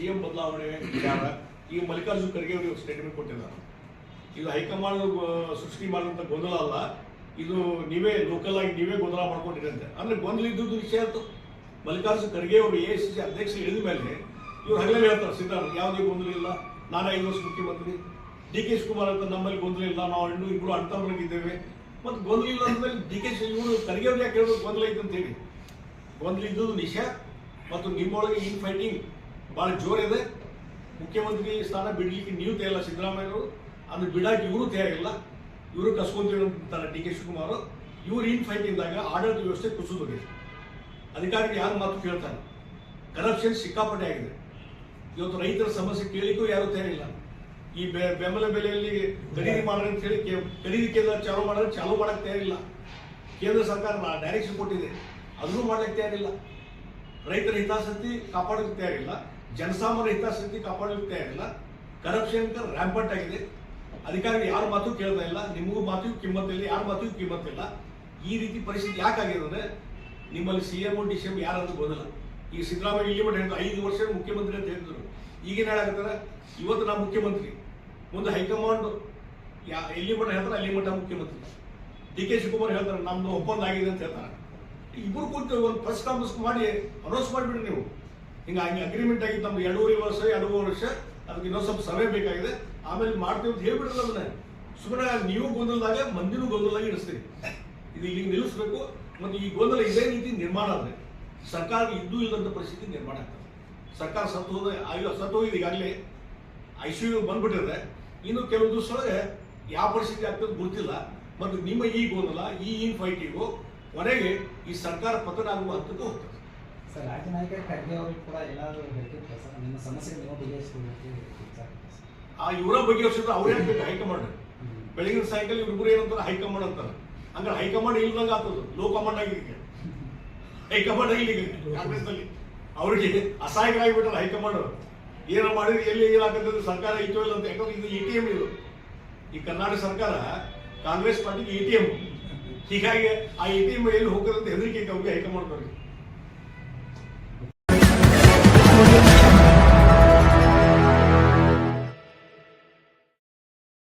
C M ಬದಲಾವಣೆ ವಿಚಾರ, ಈಗ ಮಲ್ಲಿಕಾರ್ಜುನ್ ಖರ್ಗೆ ಅವರು ಸ್ಟೇಟ್ಮೆಂಟ್ ಕೊಟ್ಟಿದ್ದಾರೆ ಇದು ಹೈಕಮಾಂಡ್ ಸೃಷ್ಟಿ ಮಾಡಿದಂಥ ಗೊಂದಲ ಅಲ್ಲ, ಇದು ನೀವೇ ಲೋಕಲ್ ಆಗಿ ನೀವೇ ಗೊಂದಲ ಮಾಡ್ಕೊಂಡಿರಂತೆ ಅಂದ್ರೆ ಗೊಂದಲ ಇದ್ದುದು ವಿಷಯ ಆಯ್ತು ಮಲ್ಲಿಕಾರ್ಜುನ ಖರ್ಗೆ ಅವರು ಎ ಸಿ ಸಿ ಅಧ್ಯಕ್ಷ ಮೇಲೆ ಇವ್ರು ಹಗಲೇ ಹೇಳ್ತಾರೆ ಸಿದ್ದರಾಮಯ್ಯ ಯಾವುದೇ ಗೊಂದಲ ಇಲ್ಲ. ನಾನು ಐದು ವರ್ಷ ಮುಖ್ಯಮಂತ್ರಿ. ಡಿ ಕೆ ಶಿವಕುಮಾರ್ ಅಂತ ನಮ್ಮಲ್ಲಿ ಗೊಂದಲ ಇಲ್ಲ. ನಾವು ಹೆಣ್ಣು ಇಬ್ಬರು ಅಣ್ತಂಬ್ರಾಗಿದ್ದೇವೆ ಮತ್ತು ಗೊಂದಲ ಇಲ್ಲ ಅಂದ್ಮೇಲೆ ಡಿ ಕೆ ಶಿ ಇವರು ಖರ್ಗೆ ಅವ್ರು ಯಾಕೆ ಹೇಳೋದು ಗೊಂದಲ ಐತೆ ಅಂತ ಹೇಳಿ ಗೊಂದಲ ಇದ್ದುದು ನಿಷೇಧ ಮತ್ತು ನಿಮ್ಮೊಳಗೆ ಇನ್ ಫೈಟಿಂಗ್ ಭಾಳ ಜೋರಿದೆ ಮುಖ್ಯಮಂತ್ರಿ ಸ್ಥಾನ ಬಿಡ್ಲಿಕ್ಕೆ ನೀವು ತಯಾರಿಲ್ಲ ಸಿದ್ದರಾಮಯ್ಯವರು ಅದು ಬಿಡಕ್ಕೆ ಇವರು ತಯಾರಿಲ್ಲ. ಇವರು ಕಸ್ಕೊಂತೀವಿ ಡಿ ಕೆ ಶಿವಕುಮಾರ್ ಇವ್ರು ಇನ್ ಇದ್ದಾಗ ಆಡಳಿತ ವ್ಯವಸ್ಥೆ ಕುಸಿದೋಗಿದೆ ಅಧಿಕಾರಿಗಳು ಯಾರು ಮಾತು ಕೇಳ್ತಾರೆ? ಕರಪ್ಷನ್ ಸಿಕ್ಕಾಪಟ್ಟೆ ಆಗಿದೆ. ಇವತ್ತು ರೈತರ ಸಮಸ್ಯೆ ಕೇಳಿಗೂ ಯಾರು ತಯಾರಿಲ್ಲ. ಈ ಬೆಂಬಲ ಬೆಲೆಯಲ್ಲಿ ಖರೀದಿ ಮಾಡ್ರಿ ಅಂತ ಹೇಳಿ ಖರೀದಿ ಕೇಂದ್ರ ಚಾಲೂ ಮಾಡಿದ್ರೆ ಚಾಲೂ ಮಾಡಕ್ಕೆ ತಯಾರಿಲ್ಲ. ಕೇಂದ್ರ ಸರ್ಕಾರ ಡೈರೆಕ್ಷನ್ ಕೊಟ್ಟಿದೆ. ಅದನ್ನು ಮಾಡ್ಲಿಕ್ಕೆ ತಯಾರಿಲ್ಲ. ರೈತರ ಹಿತಾಸಕ್ತಿ ಕಾಪಾಡಲಿಕ್ಕೆ ತಯಾರಿಲ್ಲ ಜನಸಾಮಾನ್ಯ ಹಿತಾಸಕ್ತಿ ಕಾಪಾಡಲಿಕ್ಕೆ ತಯಾರಿಲ್ಲ ಕರಪ್ಷನ್ ರ್ಯಾಂಪಟ್ ಆಗಿದೆ. ಅಧಿಕಾರಿಗಳು ಯಾರ ಮಾತು ಕೇಳ್ತಾ ಇಲ್ಲ. ನಿಮಗೂ ಮಾತಿಗೂ ಕಿಮ್ಮತ್ತಿಲ್ಲ ಯಾರ ಮಾತಿಗೂ ಕಿಮ್ಮತ್ತಿಲ್ಲ ಈ ರೀತಿ ಪರಿಸ್ಥಿತಿ ಯಾಕಾಗಿದೆ ಅಂದ್ರೆ ನಿಮ್ಮಲ್ಲಿ C M D C M ಅಂತ ಗೊತ್ತಿಲ್ಲ. ಈಗ ಸಿದ್ದರಾಮಯ್ಯ ಇಲ್ಲಿ ಮಟ್ಟ ಹೇಳಿದ್ರು ಐದು ವರ್ಷ ಮುಖ್ಯಮಂತ್ರಿ ಅಂತ ಹೇಳಿದ್ರು ಈಗೇನು ಹೇಳಾಕತ್ತಾರ? ಇವತ್ತು ನಾ ಮುಖ್ಯಮಂತ್ರಿ. ಮುಂದೆ ಹೈಕಮಾಂಡ್ ಯಾ ಎಲ್ಲಿ ಮಟ್ಟ ಹೇಳ್ತಾರೆ ಅಲ್ಲಿ ಮಟ್ಟ ಮುಖ್ಯಮಂತ್ರಿ. ಡಿ ಕೆ ಶಿವಕುಮಾರ್ ಹೇಳ್ತಾರೆ, ನಮ್ದು ಒಪ್ಪಂದ ಆಗಿದೆ ಅಂತ ಹೇಳ್ತಾರೆ. ಇಬ್ಬರು ಕೂತು ಒಂದು ಪ್ರೆಸ್ ಕಾನ್ಫರೆನ್ಸ್ ಮಾಡಿ ಅನೌನ್ಸ್ ಮಾಡಿಬಿಡಿ ನೀವು. ಹಿಂಗೆ ಅಗ್ರಿಮೆಂಟ್ ಆಗಿತ್ತು ನಮ್ದು ಎರಡೂವರೆ ವರ್ಷ ಎರಡೂವರೆ ವರ್ಷ, ಅದಕ್ಕೆ ಇನ್ನೊಂದು ಸ್ವಲ್ಪ ಸಮಯ ಬೇಕಾಗಿದೆ. ಆಮೇಲೆ ಮಾಡ್ತೀವಿ ಅಂತ ಹೇಳ್ಬಿಡ್ರಲ್ಲ ಅದನ್ನ. ಸುಮ್ಮನೆ ನೀವು ಗೊಂದಲದಾಗ, ಮಂದಿನೂ ಗೊಂದಲದಾಗ ಇಡಿಸ್ತೀರಿ ಇದು ಇಲ್ಲಿ ನಿಲ್ಲಿಸ್ಬೇಕು. ಮತ್ತು ಈ ಗೊಂದಲ ಇದೇ ರೀತಿ ನಿರ್ಮಾಣ ಆದರೆ ಸರ್ಕಾರ ಇದ್ದು ಇಲ್ಲದಂಥ ಪರಿಸ್ಥಿತಿ ನಿರ್ಮಾಣ ಆಗ್ತದೆ. ಸರ್ಕಾರ ಸತ್ತು ಹೋದ ಅಯ್ಯೋ ಸತ್ತು ಹೋಗಿದೆ ಈಗಾಗಲೇ. ಐ ಸಿ ಯು ಬಂದ್ಬಿಟ್ಟಿದೆ. ಇನ್ನು ಕೆಲವು ದಿವಸ ಯಾವ ಪರಿಸ್ಥಿತಿ ಆಗ್ತದೆ ಗೊತ್ತಿಲ್ಲ. ಮತ್ತು ನಿಮ್ಮ ಈ ಗೊಂದಲ, ಈ ಇನ್ ಫೈಟಿಗೂ ಕೊನೆಗೆ ಈ ಸರ್ಕಾರ ಪತನ ಆಗುವ ಹಂತಕ್ಕೂ ಹೋಗ್ತದೆ. ಸರ್ ರಾಜ್ಯ ನಾಯಕ ಖರ್ಗೆ ಅವರಿಗೆ ಕೂಡ ಹೇಳ್ತಿರ್ತಾರೆ ಸರ್ ನಿಮ್ಮ ಸಮಸ್ಯೆ ನೀವು ಬಗೆಹರಿಸ್ಕೊಳ್ಬೇಕು ಸರ್. ಆ ಇವರ ಬಗೆಹರಿಸಿದ್ರೆ ಅವ್ರೇ ಹೈಕಮಾಂಡ್? ಬೆಳಗಿನ ಸಾಯಂಕಾಲ ಇವ್ರಿಬ್ರು ಏನಂತಾರೆ? ಹೈಕಮಾಂಡ್ ಅಂತಾರೆ. ಹಂಗಾರೆ ಹೈಕಮಾಂಡ್ ಇಲ್ದಂಗೆ ಆಗ್ತದೆ. ಲೋ ಕಮಾಂಡ್ ಆಗಿದೆ ಹೈಕಮಾಂಡ್ ಆಗಿದೆ ಕಾಂಗ್ರೆಸ್ನಲ್ಲಿ. ಅವ್ರಿಗೆ ಅಸಹಾಯಕರಾಗಿಬಿಟ್ಟಾರೆ ಹೈಕಮಾಂಡ್ ಏನೋ ಮಾಡಿದ್ರೆ ಎಲ್ಲಿ ಏನಾಗ್ತದೆ ಸರ್ಕಾರ ಇತ್ತು ಇಲ್ಲ ಅಂತ. ಯಾಕಂದ್ರೆ ಇದು ಎ ಟಿ ಎಂ ಇದು. ಈ ಕರ್ನಾಟಕ ಸರ್ಕಾರ ಕಾಂಗ್ರೆಸ್ ಪಾರ್ಟಿಗೆ ಎ ಟಿ ಎಂ. ಹೀಗಾಗಿ ಆ ಎ ಟಿ ಎಂ ಎಲ್ಲಿ ಹೋಗ್ತದೆ ಅಂತ ಹೆದರಿಕೆ ಅವ್ರಿಗೆ ಹೈಕಮಾಂಡ್ ಅವ್ರಿಗೆ